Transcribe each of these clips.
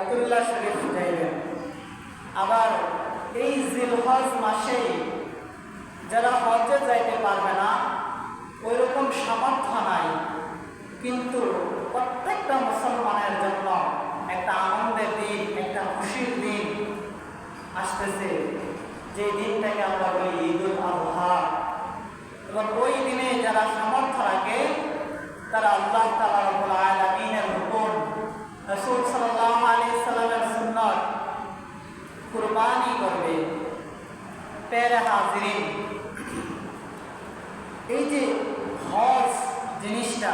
বাইতুল্লাহ শরীফ যাইবেন আবার এই জিলহজ মাসেই যারা হজে যাইতে পারবে না ওই রকম সামর্থ্য নাই। কিন্তু প্রত্যেকটা মুসলমানের জন্য একটা আনন্দের দিন, একটা খুশির দিন আসতেছে। যে দিনটাকে আমরা বলি ঈদুল আবহা এবং ওই দিনে যারা সামর্থ্য রাখে, তারা আল্লাহ তালা আলমিনের রসুল সাল্লাহ আলি সাল্লামের সুন্নত কুরবানি করবে। পেরে হাজিরিন। এই যে হজ জিনিসটা,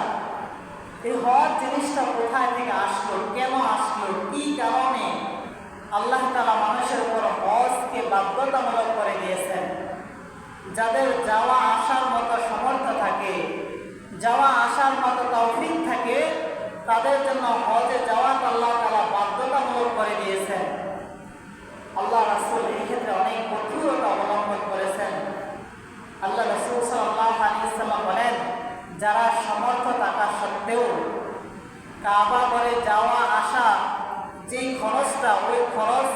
এই হজ জিনিসটা কোথায় থেকে আসলো, কেন আসলো, কি কারণে আল্লাহ তালা মানুষের উপর হজকে বাধ্যতামূলক করে দিয়েছেন? যাদের যাওয়া আসার মতো সামর্থ্য থাকে, যাওয়া আসার মতো তৌফিক থাকে তাদের জন্য হজে যাওয়া আল্লাহ তারা বাধ্যতামূলক করে দিয়েছেন। আল্লাহ রাসুল এই ক্ষেত্রে অনেক কঠোরতা অবলম্বন করেছেন। আল্লাহ রসুল সাল্লাহ আলিয়াল্লাম বলেন, যারা সমর্থ থাকা সত্ত্বেও কাবা করে যাওয়া আসা, যে খরচটা, ওই খরচ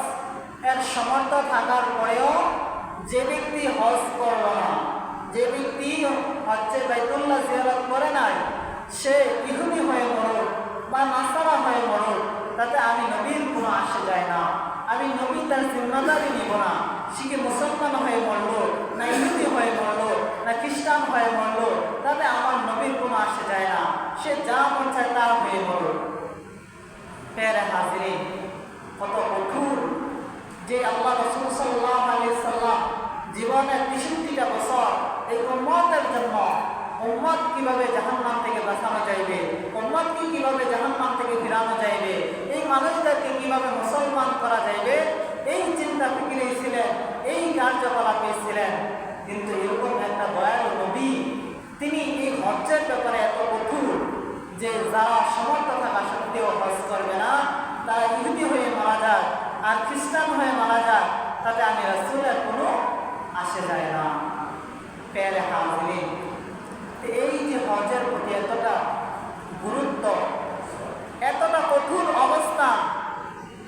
এর সমর্থ থাকার পরেও যে ব্যক্তি হজ করল না, যে ব্যক্তি হচ্ছে বাইতুল্লাহ জিয়ারত করে নাই, সে ইহুদি হয়ে মরল। বা নাসারা হয়ে মরল তাতে আমি নবীর কোনো আসে যায় না। আমি নবী তার জিম্মাদারি নিব না। সে কি মুসলমান হয়ে মরল, না ইহুদি হয়ে মরল, না খ্রিস্টান হয়ে মরল, তাতে আমার নবীর কোনো আসে যায় না। সে যা মন চায় তা হয়ে মরল পেরে হাজিরে কত কঠোর যে আল্লাহ রসুল সাল্লাহ আলি সাল্লাম জীবনের তেষট্টিটা বছর এই উম্মতের জন্য উম্মত কীভাবে জাহান্নাম থেকে বাঁচানো যাইবে? উম্মতকে কীভাবে জাহান্নাম থেকে ফিরানো যাইবে? এই মানুষদেরকে কীভাবে মুসলমান করা যাইবে? এই চিন্তা ফিকিরে ছিলেন, এই কার্যকলাপে ছিলেন। কিন্তু এরকম একটা দয়ালু নবী, তিনি এই হজ্জের ব্যাপারে এত কঠোর যে যারা সমর্থ থাকা সত্ত্বেও হজ করবে না, তারা ইহুদি হয়ে মারা যায় আর খ্রিস্টান হয়ে মারা যায় তাতে আমি রাসুলের কোনো আসে যায় না। পেরে হাজিরিন এই যে হজের প্রতি এতটা গুরুত্ব, এতটা কঠোর অবস্থা,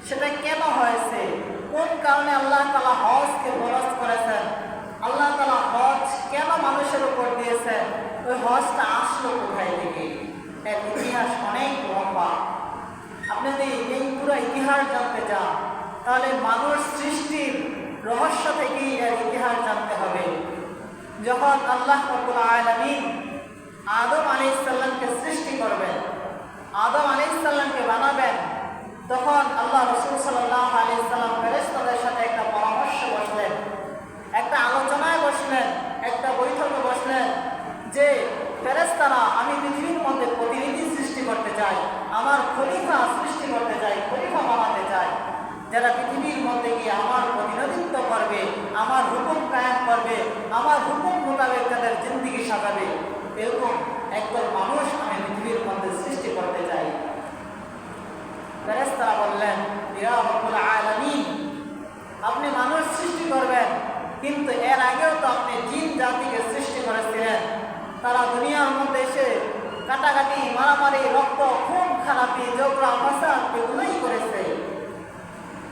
সেটা কেন হয়েছে? কোন কারণে আল্লাহ তালা হজকে বরস করেছেন? আল্লাহ তালা হজ কেন মানুষের উপর দিয়েছেন? ওই হজটা আসলো কোথায় থেকে? এর ইতিহাস অনেক লম্বা। আপনি যদি এই পুরো ইতিহাস জানতে চান, তাহলে মানুষ সৃষ্টির রহস্য থেকেই এর ইতিহাস জানতে হবে। যখন আল্লাহ রব্বুল আলমিন আদম আলি ইসাল্লামকে সৃষ্টি করবেন। আদম আলি ইসাল্লামকে বানাবেন। তখন আল্লাহ রসুল সাল্লাহ আলি ইসাল্লাম ফেরেস্তাদের সাথে একটা পরামর্শ বসলেন। একটা আলোচনায় বসলেন, একটা বৈঠকে বসলেন যে ফেরেস্তারা আমি পৃথিবীর মধ্যে প্রতিনিধি সৃষ্টি করতে চাই, আমার খলিফা সৃষ্টি করতে চাই, খলিফা বানাতে চাই। যারা পৃথিবীর মধ্যে গিয়ে আমার প্রতিনিধিত্ব করবে, আমার হুকুম কায়েম করবে, আমার হুকুম মোতাবেক তাদের জিন্দিগি সাজাবে। এরকম একদল মানুষ আমি পৃথিবীর মধ্যে সৃষ্টি করতে চাই। ফেরেস্তারা বললেন আলামিন, আপনি মানুষ সৃষ্টি করবেন, কিন্তু এর আগেও তো আপনি জিন জাতিকে সৃষ্টি করেছিলেন। তারা দুনিয়ার মধ্যে এসে কাটাকাটি, মারামারি, রক্ত, খুন, খারাপি ঝগড়া ফাসাদ এগুলোই করেছে।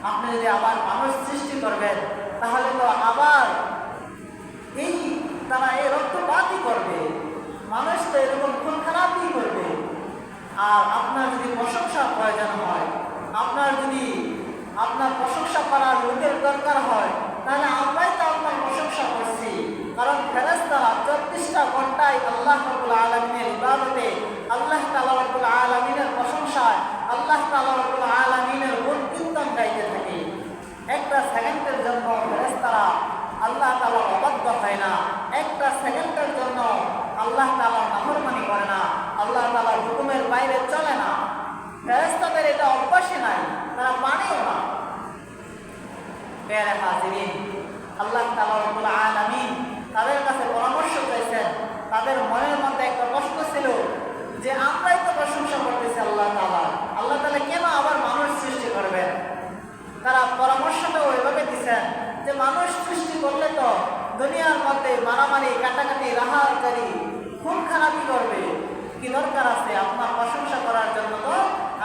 আপনি যদি আবার মানুষ সৃষ্টি করবেন, তাহলে তো আবার এই তারা এই রক্তপাতই করবে। মানুষ তো এরকম খুন খারাপই করবে। আর আপনার যদি প্রশংসার প্রয়োজন হয়, আপনার যদি আপনার প্রশংসা করার লোকের দরকার হয়, তাহলে আমরাই তো আপনার প্রশংসা করছি। কারণ ফেরেস্তারা চব্বিশটা ঘন্টায় আল্লাহ রবুল আলমিনের ইবাদতে, আল্লাহ তালা রবুল আলমিনের প্রশংসায়, আল্লাহ তালা রবুল আলমিনের গুণ কীর্তন গাইতে থাকে। একটা সেকেন্ডের জন্য ফেরেস্তারা আল্লাহ তালা অবাধ্য হয় না। একটা সেকেন্ডের জন্য আল্লাহ তালা নাফরমানি করে না, আল্লাহ তালার হুকুমের বাইরে চলে না। ফেরেস্তাদের এটা অভ্যাসই নাই, তারা মানেও না। পেয়ারে হাজিরিন, আল্লাহ তালা রবুল আলমিন তাদের কাছে পরামর্শ চাইছেন, তাদের মনের মধ্যে একটা প্রশ্ন ছিল যে, আমরাই তো প্রশংসা করতেছি আল্লাহ তালা আল্লাহ তালা কেন আবার মানুষ সৃষ্টি করবেন? তারা পরামর্শটা ওইভাবে দিচ্ছেন যে, মানুষ সৃষ্টি করলে তো দুনিয়ার মধ্যে মারামারি, কাটাকাটি রাহাজারি খুন খারাপি করবে। কি দরকার আছে? আপনার প্রশংসা করার জন্য তো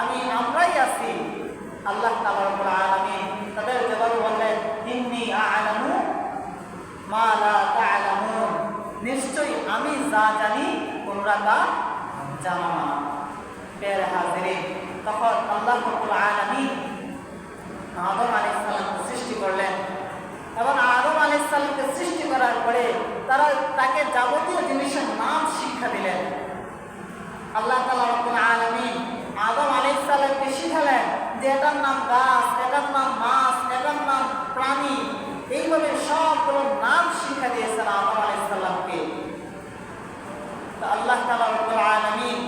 আমি, আমরাই আছি। আল্লাহ রব্বুল আলামিন তাদের জবাবে বললেন, ইন্নী আ'লামু মা লা তা'লামুন। নিশ্চয়ই আমি যা জানি, তোমরা তা জানো না। পের হাজিরিন তখন আল্লাহ আলামিন আদম সালামকে সৃষ্টি করলেন। এবং আদম আলাইহিস সালামকে সৃষ্টি করার পরে তারা তাকে যাবতীয় জিনিসের নাম শিক্ষা দিলেন। আল্লাহ রব্বুল আলামিন আদম আলাইহিস সালামকে শিখালেন যে এটার নাম গাছ, এটার নাম মাছ, এটার নাম প্রাণী, এইভাবে সবগুলো নাম শিক্ষা দিয়েছেন আদম আলাইহিস সালামকে তো আল্লাহ তাআলা রব্বুল আলামিন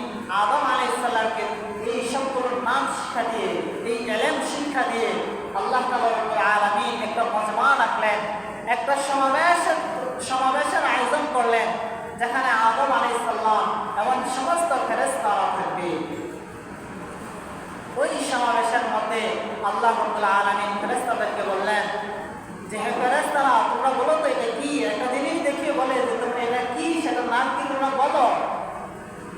আদম আলাইহিস সালামকে এই সবগুলোর নাম শিক্ষা দিয়ে, এই এলেম শিক্ষা দিয়ে আল্লাহ তাআলা রব্বুল আলামিন একটা মজমা রাখলেন একটা সমাবেশের সমাবেশের আয়োজন করলেন, যেখানে আদম আলী সালাম এবং সমস্ত ফেরেশতারা থাকবে। ওই সমাবেশের মধ্যে আল্লাহ রব্বুল আলামিন ফেরেশতাদেরকে বললেন যে, হে ফেরেশতারা, তোমরা বলো তো এটা কি? একটা জিনিস দেখিয়ে বলে যে, তোমরা এটা কি? সেটার নাম কি তোমরা বলো?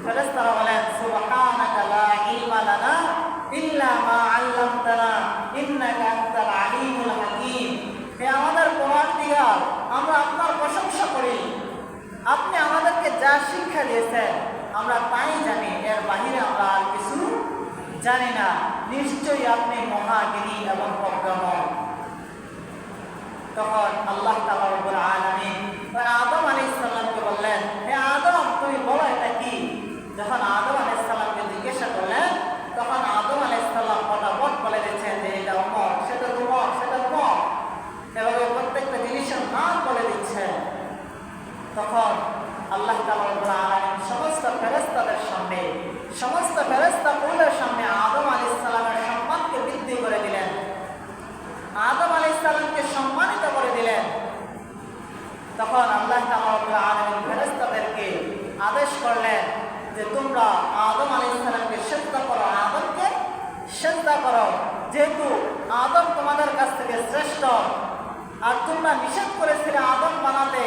ফেরেশতারা বলেন, সুবহানাকা লা ইলমা লানা ইল্লা মা আলিমুল হে আমাদের আপনার প্রশংসা করি। আপনি আমাদেরকে যা শিক্ষা দিয়েছেন, আমরা তাই জানি, এর বাহিরে আমরা আর কিছু জানি না। নিশ্চয়ই আপনি মহাগিনী এবং প্রজ্ঞাময় তখন আল্লাহ তাআলা রব্বুল আলামিন ওই আদম আলাইহিস সালামকে বললেন হে আদম তুমি বলো এটা কি যখন আদম আলাইহিস সালামকে জিজ্ঞাসা করলেন তখন আদম আলাইহিস সালাম ফটাফট বলে দিচ্ছেন যে এটা অমর সেটা তোমার সেটা তোমার এভাবে প্রত্যেকটা জিনিসের নাম বলে দিচ্ছে তখন আল্লাহ তাআলা রব্বুল আলামিন সমস্ত ফেরেশতাদের সামনে সমস্ত ফেরেশতা কুলের সামনে আদম আলাইহিস সালামের সম্মানকে বৃদ্ধি করে দিলেন। আদম আলাইহিস সালামকে সম্মানিত করে দিলেন। তখন আল্লাহ আলামিন আদেশ করলেন যে, তোমরা আদম আলাইহিস সালামকে সিজদা করো, আদমকে সিজদা করো। যেহেতু আদম তোমাদের কাছ থেকে শ্রেষ্ঠ, আর তোমরা নিষেধ করেছিলে আদম বানাতে,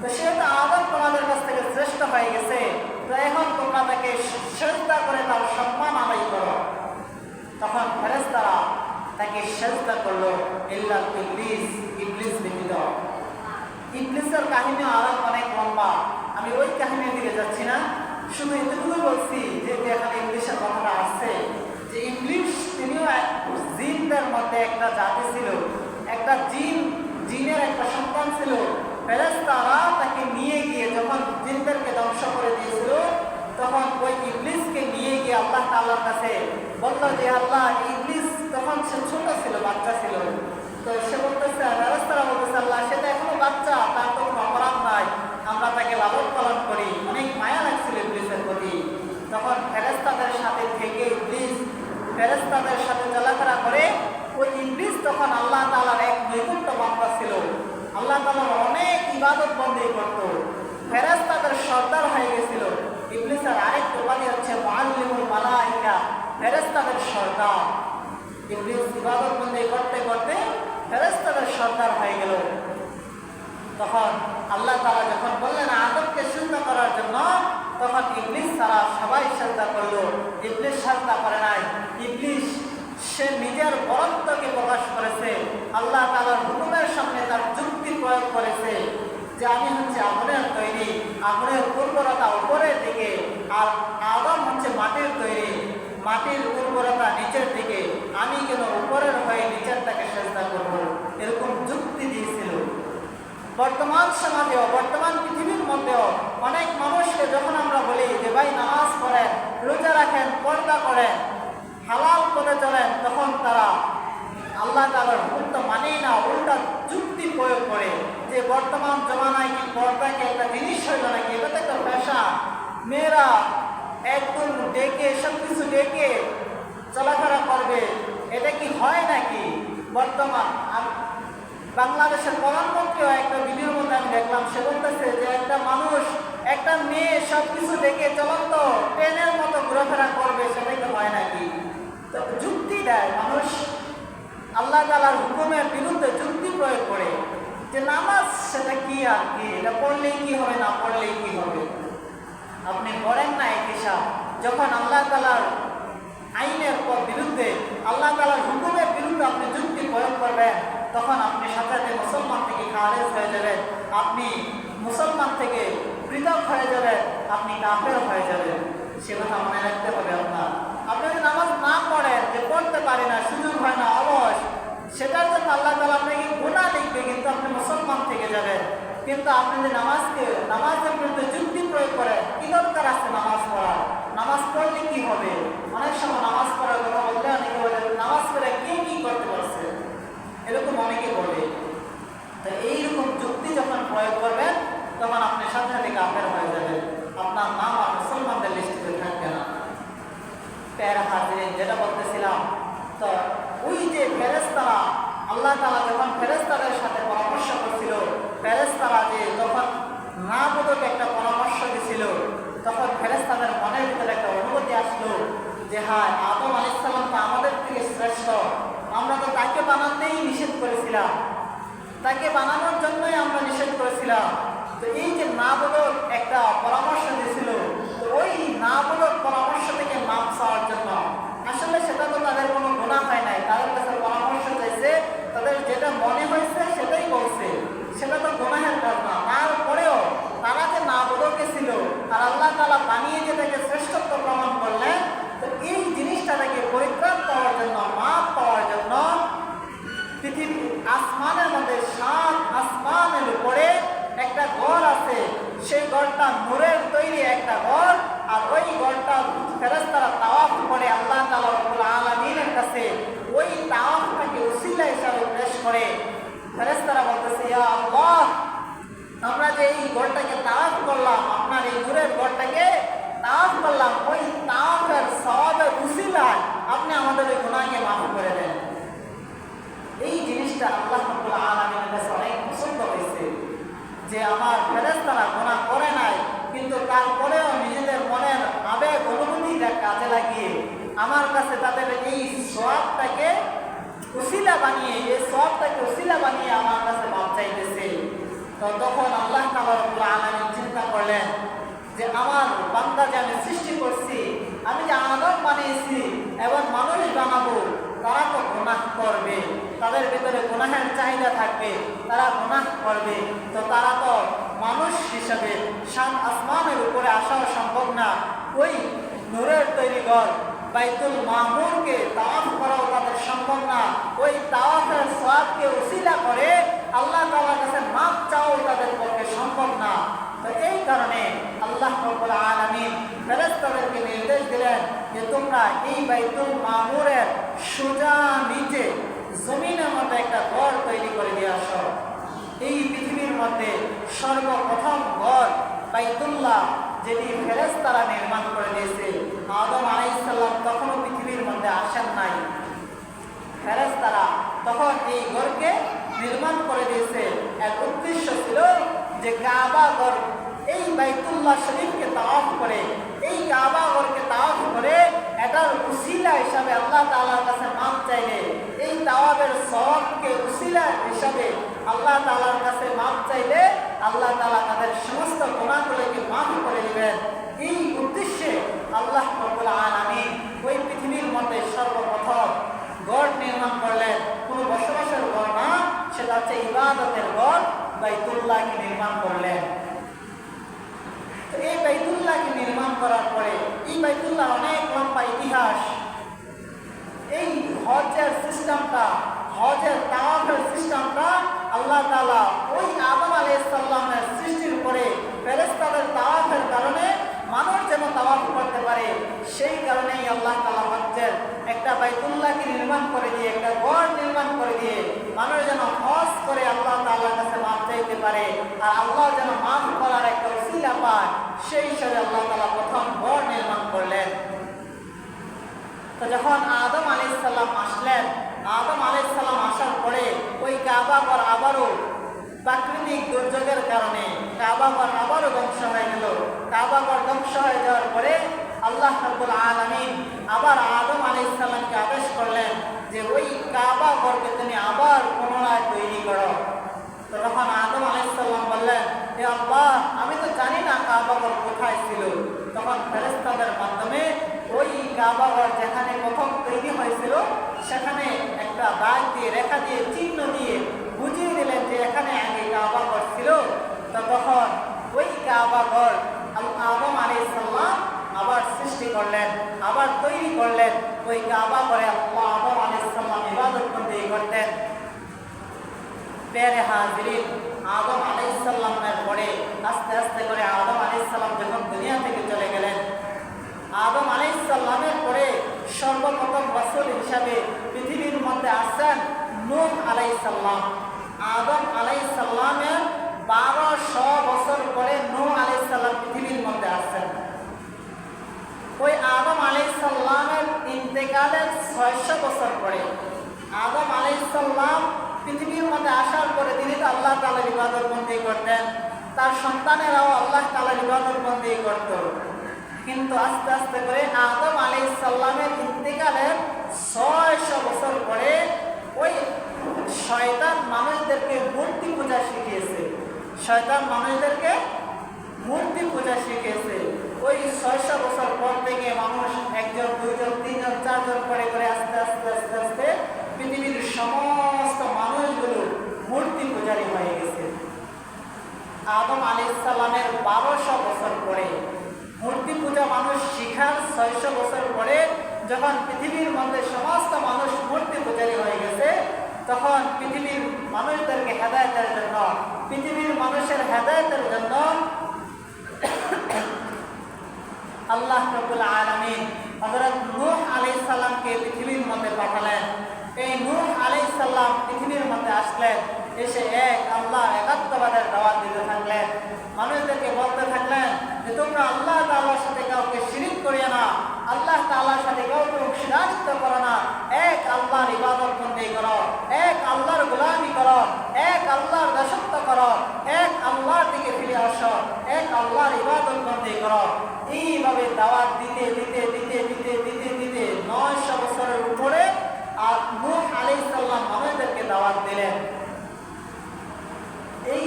তো সেহেতু আদম তোমাদের কাছ থেকে শ্রেষ্ঠ হয়ে গেছে তো এখন তোমরা তাকে সেজদা করে তার সম্মান আদায় করো। তখন ফেরেশতারা তাকে সেজদা করল, ইল্লা ইবলিস ইবলিস ব্যতীত। ইবলিসের কাহিনী আরও অনেক লম্বা। আমি ওই কাহিনীর দিকে যাচ্ছি না। শুধু এটুকুই বলছি যে এখানে ইংলিশের কথাটা আসছে। যে ইংলিশ তিনিও জিনদের মধ্যে একটা জাতি ছিল। একটা জিন, জিনের একটা সন্তান ছিল। ফেরেশতারা তাকে নিয়ে গিয়ে যখন জিনদেরকে ধ্বংস করে দিয়েছিল তখন ওই ইবলিসকে নিয়ে গিয়ে আল্লাহ তাআলার কাছে বলল যে, আল্লাহ, ইবলিস তখন সে ছোট ছিল, বাচ্চা ছিল। তো সে বলতেছে ফেরেশতারা বলতেছে, আল্লাহ সেটা এখনও বাচ্চা, তার তো কোনো অপরাধ নাই। আমরা তাকে লালন পালন করি। অনেক মায়া লাগছিল ইবলিসের প্রতি। তখন ফেরেশতাদের সাথে থেকে ইবলিস ফেরেশতাদের সাথে চলাফেরা করে, ওই ইবলিস তখন আল্লাহ তাআলার এক নৈকুট্য বান্দা ছিল। আল্লাহ তাআলার অনেক ইবাদত বন্দী করত। ফেরেশতাদের সর্দার হয়ে গেছিল। ইবলিসের আরেক উপাধি হচ্ছে মুআল্লিমুল মালাইকা, ফেরেশতাদের সর্দার। ইবলিস ইবাদত বন্দী করতে করতে ফেরেশতাদের সর্দার হয়ে গেল। তখন আল্লাহ তাআলা যখন বললেন আদমকে সিজদা করার জন্য, তখন ইবলিস তারা সবাই শ্রদ্ধা করল। ইবলিস শ্রদ্ধা করে নাই। ইবলিস, সে নিজের বরত্বকে প্রকাশ করেছে। আল্লাহ তাআলার হুকুমের সামনে তার যুক্তি প্রয়োগ করেছে। যে আমি হচ্ছে আগুনের তৈরি আগুনের উর্বরতা উপরের দিকে, আর আদম হচ্ছে মাটির তৈরি, মাটির উর্বরতা নিচের দিকে, আমি কেন উপরের হয়ে নিচেরটাকে চেষ্টা করব? এরকম যুক্তি দিয়েছিল। বর্তমান সমাজেও বর্তমান পৃথিবীর মধ্যেও অনেক মানুষকে যখন আমরা বলি যে ভাই নামাজ পড়েন, রোজা রাখেন, পর্দা করেন, হালাল করে চলেন, তখন তারা আল্লাহ তালার তো মানেই না, উল্টা যুক্তি প্রয়োগ করে। যে বর্তমান জমানায় কি পর্দাকে একটা জিনিস হইল নাকি? এটা তো একটা পেশা মেয়েরা একদম ডেকে সব কিছু ডেকে চলাফেরা করবে। এটা কি হয় নাকি বর্তমান? বাংলাদেশের প্রধানমন্ত্রীও একটা ভিডিওর মধ্যে আমি দেখলাম, সে বলতেছে যে একটা মানুষ, একটা মেয়ে সব কিছু দেখে চলন্ত ট্রেনের মতো ঘোরাফেরা করবে, সেটাই তো হয় নাকি? তো যুক্তি দেয় মানুষ। আল্লাহ তালার হুকুমের বিরুদ্ধে যুক্তি প্রয়োগ করে। যে নামাজ সেটা কি আর কি? এটা পড়লেই কি হবে, না পড়লেই কি হবে? আপনি পড়েন না এক হিসাব যখন আল্লাহ তালার আইনের বিরুদ্ধে, আল্লাহ তালার হুকুমের বিরুদ্ধে আপনি যুক্তি প্রয়োগ করবেন, তখন আপনি সাথে মুসলমান থেকে খারেজ হয়ে যাবেন, আপনি মুসলমান থেকে পৃথক হয়ে যাবেন, আপনি কাফের হয়ে যাবেন। সে কথা মনে রাখতে হবে আপনার। আপনি যদি নামাজ না পড়েন, যে পড়তে পারি না, সুযোগ হয় না অলস সেটার জন্য আল্লাহ তালা আপনাকে গুণা লিখবে, কিন্তু আপনি মুসলমান থেকে যাবেন। কিন্তু আপনি যে নামাজকে, নামাজের বিরুদ্ধে যুক্তি প্রয়োগ করেন, কি দরকার আছে নামাজ পড়ার? নামাজ পড়লে কি হবে? অনেক সময় নামাজ পড়ার কথা বললে অনেকে বলে নামাজ পড়ে কে কি করতে পারছে? এরকম অনেকে বলে। তো এইরকম যুক্তি যখন প্রয়োগ করবেন, তখন আপনি সাথে সাথে কাফের হয়ে যাবেন। আপনার নাম আর মুসলমানদের লিস্টিতে থাকবে না। প্যারা হাজিরিন যেটা বলতেছিলাম তো ওই যে ফেরেস্তারা আল্লাহ তালা যখন ফেরেস্তাদের সাথে পরামর্শ করছিল ফেরেস্তারা যে যখন না বোধক একটা পরামর্শ দিছিল, তখন ফেরেস্তাদের মনের ভিতরে একটা অনুভূতি আসলো যে হ্যাঁ আদম আলাইসাল্লাম তো আমাদের থেকে শ্রেষ্ঠ। আমরা তো তাকে বানাতেই নিষেধ করেছিলাম। তাকে বানানোর জন্যই আমরা নিষেধ করেছিলাম। তো এই যে না বলক একটা পরামর্শ দিয়েছিল তো ওই না বলক পরামর্শ থেকে মাপ চাওয়ার জন্য আসলে সেটা তো তাদের কোনো গুণা হয় নাই। তাদের কাছে পরামর্শ চাইছে, তাদের যেটা মনে হয়েছে সেটাই বলছে। সেটা তো গুনাহের কাজ না। তারপরেও তারা যে না বলকে ছিল, আর আল্লাহ তালা বানিয়ে যে তাকে শ্রেষ্ঠত্ব প্রমাণ করলেন, তো এই জিনিসটা থেকে পরিত্রাণ পাওয়ার জন্য, মাপ পাওয়ার জন্য পৃথিবী আসমানের মধ্যে সাত আসমানের উপরে একটা ঘর আছে। সেই ঘরটা নূরের তৈরি একটা ঘর, আর ওই ঘরটা ফেরেস্তারা তাওয়াফ করে, আল্লাহ তালা রব্বুল আলমিনের কাছে ওই তাওয়াফটাকে উসিলা হিসাবে করে। ফেরেস্তারা বলতেছে, ইয়া আল্লাহ, আমরা যে এই তাওয়াফ করলাম, আপনার এই তাওয়াফ করলাম, ওই তাওয়াফের আপনি আমাদের ওই গুণাকে মাফ করে দেন। এই জিনিসটা আল্লাহ রব্বুল আলামিনের কাছে অনেক পছন্দ হয়েছে, যে আমার ফেরেশতারা গুনাহ করে নাই, কিন্তু তারপরেও নিজেদের মনের আবেগ অনুভূতিটা কাজে লাগিয়ে আমার কাছে তাদের এই সবটাকে উসিলা বানিয়ে, এই সবটাকে উসিলা বানিয়ে আমার কাছে মাপ চাইতেছে। তো তখন আল্লাহ তাআলা রব্বুল আলামিন চিন্তা করলেন যে, আমার বান্দা যে আমি সৃষ্টি করছি, আমি যে আদম বানিয়েছি এবং মানুষ বানাবো, তারা তো গুনাহ করবে। তাদের ভিতরে গুনাহের চাহিদা থাকবে, তারা গুনাহ করবে। তো তারা তো মানুষ হিসাবে, সাত আসমানের উপরে আসাও সম্ভব না। ওই নূরের তৈরি ঘর। বাইতুল মামুরকে তাওয়াফ করাও তাদের সম্ভব না। ওই তাওয়াফের সওয়াবকে উসিলা করে আল্লাহ তাআলার কাছে মাপ চাও তাদের পক্ষে সম্ভব না। তো এই কারণে আল্লাহ রব্বুল আলামিন ফেরেশতাদেরকে নির্দেশ দিলেন যে তোমরা এই বাইতুল মামুরের সোজা নিচে জমিনের মধ্যে একটা ঘর তৈরি করে দিয়ে আসো। এই পৃথিবীর মধ্যে সর্বপ্রথম ঘর বাইতুল্লাহ যেটি ফেরেশতারা নির্মাণ করে দিয়েছে। আদম আলাইসাল্লাম তখনও পৃথিবীর মধ্যে আসেন নাই। ফেরেশতারা তখন এই ঘরকে নির্মাণ করে দিয়েছে। এক উদ্দেশ্য ছিল যে কাবা ঘর এই বাইতুল্লাহ শরীফকে তাওয়াফ করে, এই কাবা ঘরকে তাওয়াফ করে এটার উসিলা হিসাবে আল্লাহ তালার কাছে মাপ চাইলে, এই তাওয়াবের সওয়াবকে উসিলা হিসাবে আল্লাহ তালার কাছে মাপ চাইলে আল্লাহ তাআলা তাদের সমস্ত গুনাহগুলোকে মাফ করে দিবেন। এই উদ্দেশ্যে আল্লাহ রব্বুল আলামিন ওই পৃথিবীর মধ্যে সর্বপ্রথম গড় নির্মাণ করলেন। কোনো বসবাসের ঘর না, সেটা হচ্ছে ইবাদতের গড় বাইতুল্লাহকে নির্মাণ করলেন। এই বাইতুল্লাহকে নির্মাণ করার পরে, এই বাইতুল্লাহ অনেক লম্বা ইতিহাস। এই হজের সিস্টেমটা হজের তাওয়াফের সিস্টেমটা আল্লাহ আদম আলাইহিসসালামের সৃষ্টির পরে ফেরেশতাদের তাওয়াফের কারণে মানুষ যেন তাওয়াফ করতে পারে, সেই কারণেই আল্লাহ তালা হজ্জের একটা বাইতুল্লাহকে নির্মাণ করে দিয়ে, একটা ঘর নির্মাণ করে দিয়ে মানুষ যেন হজ করে আল্লাহ তাআলার কাছে মাপ চাইতে পারে আর আল্লাহ যেন মাফ করার একটা উসিলা পায়, সেই হিসাবে আল্লাহ তাআলা প্রথম ঘর নির্মাণ করলেন। তো যখন আদম আলাইসাল্লাম আসলেন, আদম আলাইসাল্লাম আসার পরে ওই কাবা ঘর আবারও প্রাকৃতিক দুর্যোগের কারণে কাবা ঘর আবারও ধ্বংস হয়ে গেল। কাবা ঘর ধ্বংস হয়ে যাওয়ার পরে আল্লাহ রব্বুল আলমিন আবার আদম আলাইসাল্লামকে আদেশ করলেন যে ওই কাবা ঘরকে তুমি আবার পুনরায় তৈরি করো। তো তখন আদম আলাইসাল্লাম বললেন, হে আল্লাহ, আমি তো জানি না কাবাগর কোথায় ছিল। তখন ফেরেস্তাদের মাধ্যমে ওই কাবাগর যেখানে প্রথম তৈরি হয়েছিল, সেখানে একটা দাগ দিয়ে, রেখা দিয়ে, চিহ্ন কাবা ঘর তখন ওই কাবা ঘর আদম আলী ইসলাম আবার সৃষ্টি করলেন, আবার তৈরি করলেন। ওই কাবা ঘরে আদম আলী ইসলাম ইবাদত বন্দী করতেন। পেয়ারে হাজির আদম আলী ইসলামের পরে আস্তে আস্তে করে আদম আলী ইসলাম যখন দুনিয়া থেকে চলে গেলেন, আদম আলী ইসলামের পরে সর্বপ্রথম রসুল হিসাবে পৃথিবীর মধ্যে আসছেন নূর আলাই ইসলাম আদম আলাইসাল্লামের বারোশো বছর পরে নূহ আলাইসাল্লাম পৃথিবীর মধ্যে আসেন ওই আদম আলাইসাল্লামের ইন্তেকালের ছয়শো বছর পরে আদম আলাইসাল্লাম পৃথিবীর মধ্যে আসার পরে তিনি তো আল্লাহ তালার ইবাদত বন্দি করতেন। তার সন্তানেরাও আল্লাহ তালার ইবাদত বন্দি করত। কিন্তু আস্তে আস্তে করে আদম আলাইসাল্লামের ইন্তেকালের ছয়শো বছর পরে ওই শয়তান মানুষদেরকে মূর্তি পূজা শিখিয়েছে। শয়তান মানুষদেরকে মূর্তি পূজা শিখেছে ওই ছয়শো বছর পর থেকে মানুষ একজন, দুইজন, তিনজন, চারজন করে করে আস্তে আস্তে আস্তে আস্তে পৃথিবীর সমস্ত মানুষগুলো মূর্তি পূজারী হয়ে গেছে। আদম আলি ইসাল্লামের বারোশো বছর পরে মূর্তি পূজা মানুষ শিখার ছয়শো বছর পরে যখন পৃথিবীর মধ্যে সমস্ত মানুষ মূর্তি পূজারী হয়ে গেছে তখন পৃথিবীর মানুষদেরকে হেদায়তের জন্য পৃথিবীর মানুষের হেদায়তের জন্য আল্লাহ রবুল আলমিন হজরত নূহ আলাইহিস সালামকে পৃথিবীর মধ্যে পাঠালেন এই নূহ আলাইহিস সালাম পৃথিবীর মধ্যে আসলেন এসে এক আল্লাহ একাত্মবাদের দাওয়াত দিতে থাকলেন মানুষদেরকে বলতে থাকলেন যে তোমরা আল্লাহ তাআলার সাথে কাউকে শিরিক করিও না আল্লাহ তাআলার সাথে কাউকে অংশীদারিত্ব করো না এক আল্লাহর ইবাদত বন্দী করো এক আল্লাহর গোলামি করো এক আল্লাহর দাসত্ব করো এক আল্লাহর দিকে ফিরে আসো এক আল্লাহর ইবাদত বন্দী করো এইভাবে দাওয়াত দিতে দিতে দিতে দিতে দিতে দিতে নয়শো বছরের উপরে আর নূহ আলাইহিস সালাম মানুষদেরকে দাওয়াত দিলেন এই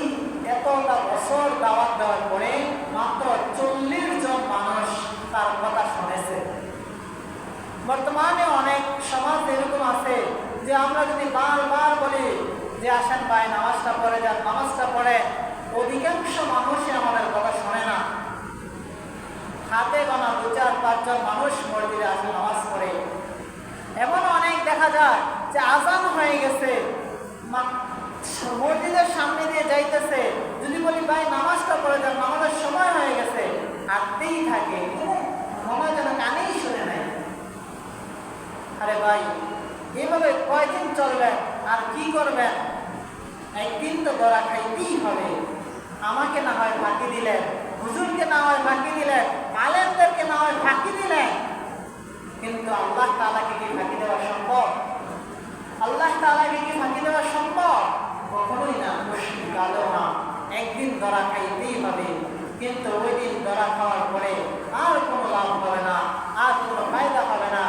এতটা বছর দাওয়াত দেওয়ার পরে মাত্র চল্লিশ জন মানুষ তার কথা শুনেছে। বর্তমানে অনেক সমাজ এরকম আছে যে আমরা যদি বারবার বলি যে আসেন ভাই, নামাজটা পড়ে যান, নামাজটা পড়ে, অধিকাংশ মানুষই আমাদের কথা শোনে না। হাতে গোনা দু চার পাঁচজন মানুষ মসজিদে আসে নামাজ পড়ে। এমন অনেক দেখা যায় যে আজান হয়ে গেছে মসজিদের সামনে দিয়ে যাইতেছে। যদি বলি, ভাই, নামাজটা পড়ে যান নামাজের সময় হয়ে গেছে। হাঁটতেই থাকে। মনে যেন কানেই শুনে নেয় আরে ভাই, এভাবে কয়দিন চলবেন আর কি করবেন? একদিন তো ধরা খাইতেই হবে। আমাকে না হয় ফাঁকি দিলেন। হুজুরকে না হয় ফাঁকি দিলেন। আলেমদেরকে না হয় ফাঁকি দিলেন। কিন্তু আল্লাহ তালাকে কি ফাঁকি দেওয়া সম্ভব? আল্লাহ তালাকে কি ফাঁকি দেওয়া সম্ভব? কখনোই না মুশকিল না। একদিন ধরা খাইতেই হবে, কিন্তু ওই দিন ধরা খাওয়ার পরে আর কোনো লাভ হবে না, আর কোনো ফায়দা হবে না।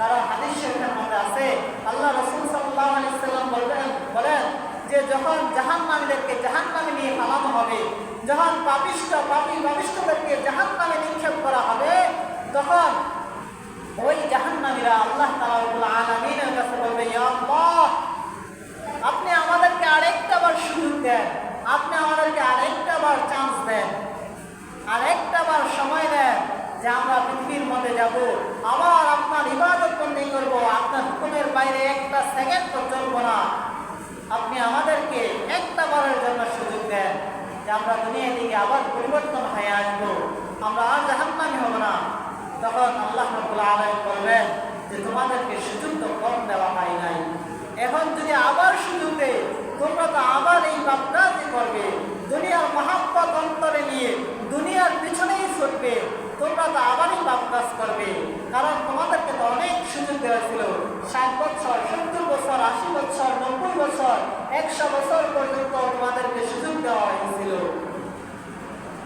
কারণ হাদিস মধ্যে আছে, আল্লাহ রসুল সাল্লাহ আলি সাল্লাম বলবেন, বলেন যে যখন জাহান নামীদেরকে জাহান নামে নিয়ে পালানো হবে, যখন পাপিষ্ট পাপি পাপিষ্টদেরকে জাহান নামে নিক্ষেপ করা হবে, তখন ওই জাহান জাহান্নামীরা আল্লাহ তাআলা আলামিনের কাছে বলবে আপনি আমাদেরকে আরেকটা বার সুযোগ দেন। আপনি আমাদেরকে আরেকটা বার চান্স দেন। আরেকটা বার সময় দেন যে আমরা পৃথিবীর মধ্যে যাব। আবার আপনার ইবাদত বন্দি করব। আপনার হুকুমের বাইরে একটা সেকেন্ড তো চলবো না। আপনি আমাদেরকে একটা বারের জন্য সুযোগ দেন যে আমরা দুনিয়া দিকে আবার পরিবর্তন হয়ে আসব। আমরা আর জাহান্নামি হব না। তখন আল্লাহ রবুল্লা আলম বলবেন যে তোমাদেরকে সুযোগ তো কম দেওয়া হয় নাই। এখন যদি আবার সুযোগ দেয় তোমরা তো আবার এই বাপরাজি করবে। দুনিয়ার মহাব্বত অন্তরে নিয়ে দুনিয়ার পিছনেই ছুটবে। তোমরা তো আবারই পাপ কাজ করবে। কারণ তোমাদেরকে তো অনেক সুযোগ দেওয়া ছিল। ষাট বছর, সত্তর বছর, আশি বছর, নব্বই বছর, একশো বছর পর্যন্ত তোমাদেরকে সুযোগ দেওয়া হয়েছিল।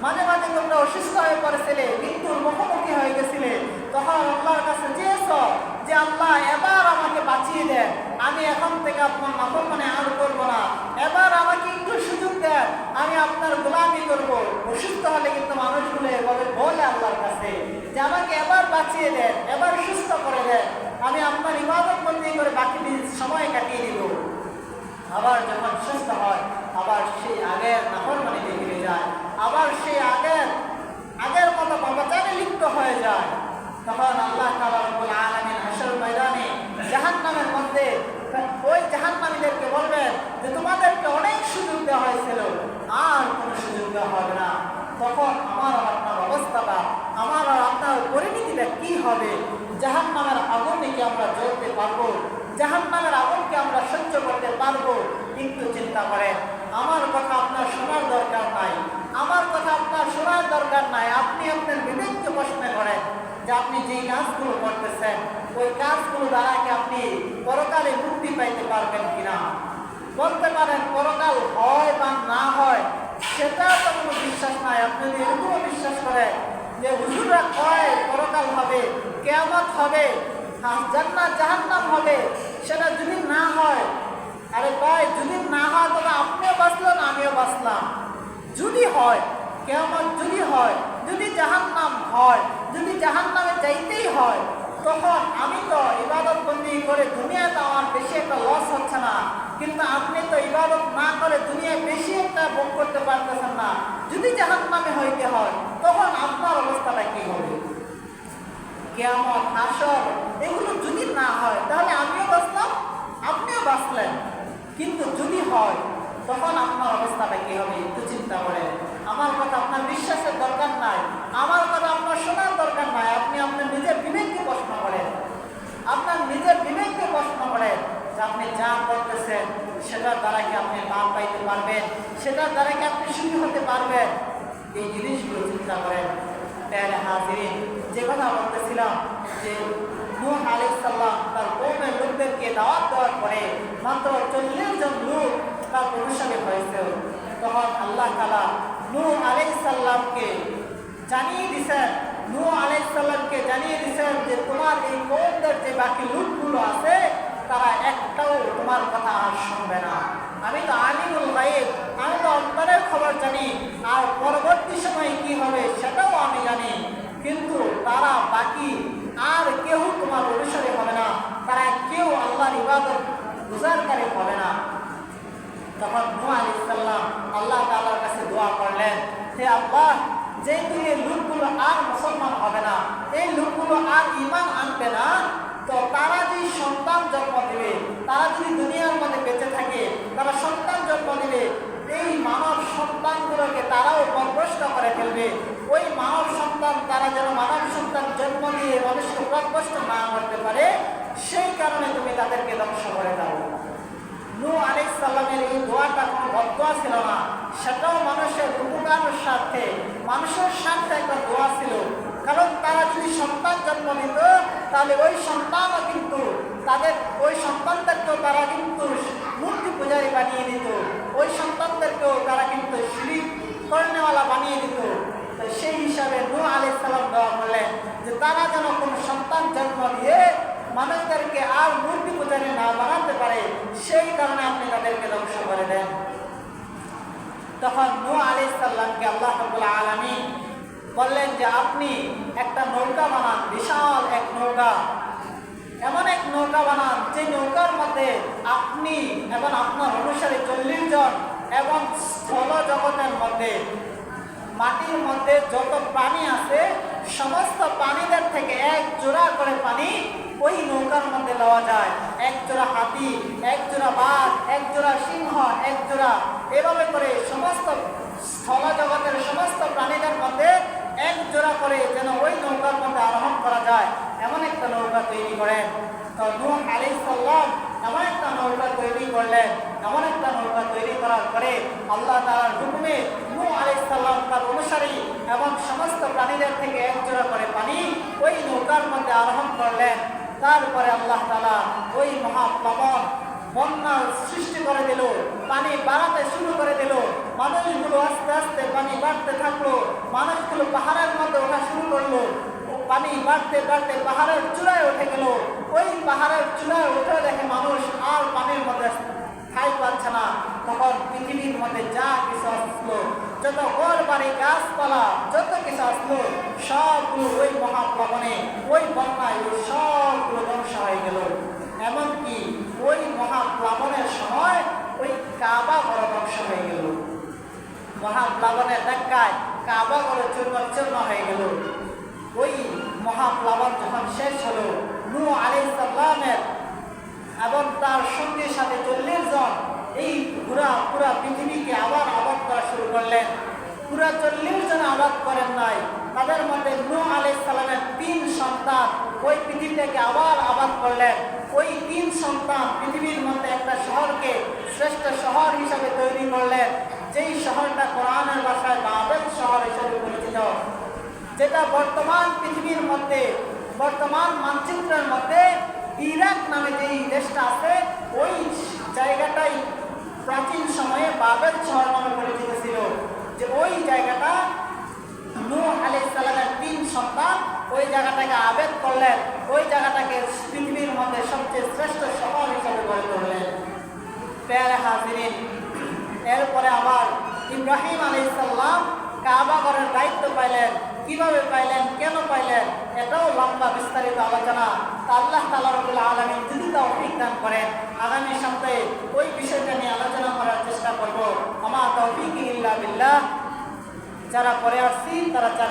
মাঝে মাঝে তোমরা অসুস্থ হয়ে পড়েছিলে, মৃত্যুর মুখোমুখি হয়ে গেছিলে। তখন আল্লাহর কাছে চেয়েছ যে, আল্লাহ, এবার আমাকে বাঁচিয়ে দেন। আমি এখন থেকে আপনার নাফর মানে আর বাঁচিয়ে দেন, এবার সুস্থ করে দেন। আমি আপনার ইবাদত মধ্যে করে বাকি দিন সময় কাটিয়ে দিব। আবার যখন সুস্থ হয়, আবার সেই আগের নাহর মানে ফিরে যায়, আবার সেই আগের আগের মতো পাপাচারে লিপ্ত হয়ে যায়। তখন আল্লাহ তালাবুল আলমের হাসল ময়দানে জাহান নামের মধ্যে, ওই জাহান্নামীদেরকে বলবেন যে, তোমাদেরকে অনেক সুযোগ দেওয়া হয়েছিল, আর কোনো সুযোগ দেওয়া হবে না। তখন আমার আপনার অবস্থাটা আমার আর আপনার পরিণতিটা কি হবে? জাহান নামের আগুনে কি আমরা জ্বলতে পারব। জাহান নামের আগুনকে আমরা সহ্য করতে পারব। কিন্তু চিন্তা করেন, আমার কথা আপনার শোনার দরকার নাই। আমার কথা আপনার শোনার দরকার নাই। আপনি আপনার বিবেককে প্রশ্ন করেন যে আপনি যেই কাজগুলো করতেছেন, ওই কাজগুলো দ্বারা কি আপনি পরকালে মুক্তি পাইতে পারবেন কিনা? বলতে পারেন, পরকাল হয় বা না হয় সেটা তো কোনো বিশ্বাস নাই। আপনি যদি এরকমও বিশ্বাস করেন যে হুজুরা কয়, পরকাল হবে, কেয়ামত হবে জান্নাত, জাহান্নাম হবে, সেটা যদি না হয়, আরে ভাই, যদি না হয়, তবে আপনিও বাঁচলেন, আমিও বাঁচলাম। যদি হয় কেমন যদি হয়, যদি জাহান্নাম হয়, যদি জাহান্নামে যাইতেই হয়, তখন আমি তো ইবাদত বন্দি করে দুনিয়াতে আমার বেশি একটা লস হচ্ছে না। কিন্তু আপনি তো ইবাদত না করে দুনিয়ায় বেশি একটা ভোগ করতে পারতেছেন না। যদি জাহান্নামে হইতে হয় তখন আপনার অবস্থাটা কি হবে? কেমন আসর এগুলো যদি না হয়, তাহলে আমিও বাঁচলাম, আপনিও বাঁচলেন। কিন্তু যদি হয়, তখন আপনার অবস্থাটা কি হবে? একটু চিন্তা করেন। আমার কথা আপনার বিশ্বাসের দরকার নাই। আমার কথা আপনার শোনার দরকার নাই। আপনি আপনার নিজের বিবেককে প্রশ্ন করেন। আপনার নিজের বিবেককে প্রশ্ন করেন যে আপনি যা করতেছেন, সেটার দ্বারা কি আপনি লাভ পাইতে পারবেন? সেটার দ্বারা কি আপনি সুখী হতে পারবেন? এই জিনিসগুলো চিন্তা করেন, প্যারে হাজিরিন যে কথা বলতেছিলাম যে নূহ আলাইসাল্লাম তার কৌমের লোকদেরকে দাওয়াত দেওয়ার পরে মাত্র চল্লিশ জন লোক তার অনুসারী হয়েছে। তখন আল্লাহ তালা নূহ আলাইসাল্লামকে জানিয়ে দিছেন, নূহ আলাইসাল্লামকে জানিয়ে দিছেন যে তোমার এই কৌমদের যে বাকি লোকগুলো আছে, তারা একটাও তোমার কথা আর শুনবে না। আমি তো আলিমুল গাইব আমি তো অন্তরের খবর জানি। আর পরবর্তী সময়ে কি হবে সেটাও আমি জানি। কিন্তু তারা বাকি আর কেউ তোমার অনুসারী হবে না। তারা কেউ আল্লাহর ইবাদত গুজারকারী হবে না। তখন নুয়া আলি আল্লাহ তাআলার কাছে দোয়া করলেন, হে আল্লাহ, যে দিনে লোকগুলো আর মুসলমান হবে না, এই লোকগুলো আর ইমান আনবে না। তো তারা যে সন্তান জন্ম দেবে, তারা যদি দুনিয়ার মধ্যে বেঁচে থাকে, তারা সন্তান জন্ম দেবে এই মানব সন্তানগুলোকে তারাও পরভ্রষ্ট করে ফেলবে। ওই মানব সন্তান তারা যেন মানব সন্তান জন্ম দিয়ে মানুষকে পরভ্রষ্ট না করতে পারে, সেই কারণে তুমি তাদেরকে ধ্বংস করে দাও। নু আলাইহিস সালামের এই দোয়াটা কোনো বদোয়া ছিল না। সেটাও মানুষের উপকারের স্বার্থে, মানুষের স্বার্থে একটা দোয়া ছিল। কারণ তারা যদি সন্তান জন্ম নিত, তাহলে ওই সন্তানও কিন্তু তাদের, ওই সন্তানদেরকেও তারা কিন্তু মূর্তি পূজারী বানিয়ে দিত। ওই সন্তানদেরকেও তারা কিন্তু শিরিক কর্ণেওয়ালা বানিয়ে দিত। সেই হিসাবে নূ আলাইহিস সালাম দোয়া করলেন যে তারা যেন কোনো সন্তান জন্ম দিয়ে মানুষদেরকে আর মূর্তি পূজারী না বানাতে পারে, সেই কারণে আপনি তাদেরকে ধ্বংস করে দেন। তখন নূ আলাইহিস সালামকে আল্লাহ রাব্বুল আলামিন বললেন যে, আপনি একটা নৌকা বানান, বিশাল এক নৌকা। এমন এক নৌকা বানান, যে নৌকার মধ্যে আপনি এবং আপনার অনুসারে চল্লিশ জন এবং স্থল জগতের মধ্যে, মাটির মধ্যে যত প্রাণী আছে, সমস্ত প্রাণীদের থেকে এক জোড়া করে পানি ওই নৌকার মধ্যে লওয়া যায়। এক জোড়া হাতি, এক জোড়া বাঘ, এক জোড়া সিংহ, এক জোড়া এভাবে করে সমস্ত স্থল জগতের সমস্ত প্রাণীদের মধ্যে এক জোড়া করে যেন ওই নৌকার মধ্যে আরোহণ করা যায়। এমন একটা নৌকা তৈরি করেন। তো নূহ আলাইহিস সালাম এমন একটা নৌকা তৈরি করলেন, এমন একটা নৌকা তৈরি করার পরে আল্লাহ তাআলার হুকুমে নূহ আলাইহিস সালাম তার অনুসারী এবং সমস্ত প্রাণীদের থেকে এক জোড়া করে পানি ওই নৌকার মধ্যে আরোহণ করলেন। তারপরে আল্লাহ তাআলা ওই মহাপ্লাবন বন্যা সৃষ্টি করে দিল, পানি বাড়াতে শুরু করে দিল। মানুষগুলো আস্তে আস্তে পানি বাড়তে থাকল, মানুষগুলো পাহাড়ের মধ্যে ওঠা শুরু করল। পানি বাড়তে বাড়তে পাহাড়ের চূড়ায় উঠে গেল। ওই পাহাড়ের চূড়ায় উঠে দেখে মানুষ আর পানির মধ্যে ঠাই পাচ্ছে না। তখন পৃথিবীর মধ্যে যা কিছু আসলো, যত ঘর বাড়ি, গাছপালা, যত কিছু আসলো, সবগুলো ওই মহাপ্লাবনে ওই বন্যায় ওই সবগুলো ধ্বংস হয়ে গেল। এমনকি ওই মহাপ্লাবনের সময় ওই কাবা ঘর ধ্বংস হয়ে গেল। মহাপ্লাবনের ধাক্কায় কাবা ঘর চূর্ণ চূর্ণ হয়ে গেল। মহাপ্লাবন যখন শেষ হলো নু আলি সাল্লামের এবং তার সঙ্গে সাথে চল্লিশ জন এই পুরা পুরা পৃথিবীকে আবার আবাদ করা শুরু করলেন। পুরা চল্লিশ জন আবাদ করেন নাই। তাদের মধ্যে নূ আলাই সালামের তিন সন্তান ওই পৃথিবীটাকে আবার আবাদ করলেন। ওই তিন সন্তান পৃথিবীর মধ্যে একটা শহরকে শ্রেষ্ঠ শহর হিসাবে তৈরি করলেন যেই শহরটা কোরআনের ভাষায় বাবেল শহর হিসাবে পরিচিত যেটা বর্তমান পৃথিবীর মধ্যে, বর্তমান মানচিত্রের মধ্যে ইরাক নামে যেই দেশটা আছে, ওই জায়গাটাই প্রাচীন সময়ে বাবেল শহর নামে পরিচিত ছিল। যে ওই জায়গাটা নূহ আলি সালামের তিন সন্তান, ওই জায়গাটাকে আবেদ করলেন, ওই জায়গাটাকে পৃথিবীর মধ্যে সবচেয়ে শ্রেষ্ঠ শহর হিসেবে গড়ে তুললেন। প্যারে হাজিরিন, এরপরে আবার ইব্রাহিম আলাইসাল্লাম কাবা ঘরের দায়িত্ব পাইলেন। কীভাবে পাইলেন, কেন পাইলেন, এটাও লম্বা বিস্তারিত আলোচনা। আল্লাহ তালা রবুল্লা আলমী যদি তাও দান করেন, আগামী সপ্তাহে ওই বিষয়টা নিয়ে আলোচনা করার চেষ্টা করব। আমার তৌফিক ইল্লা যারা পরে আসছি, তারা চার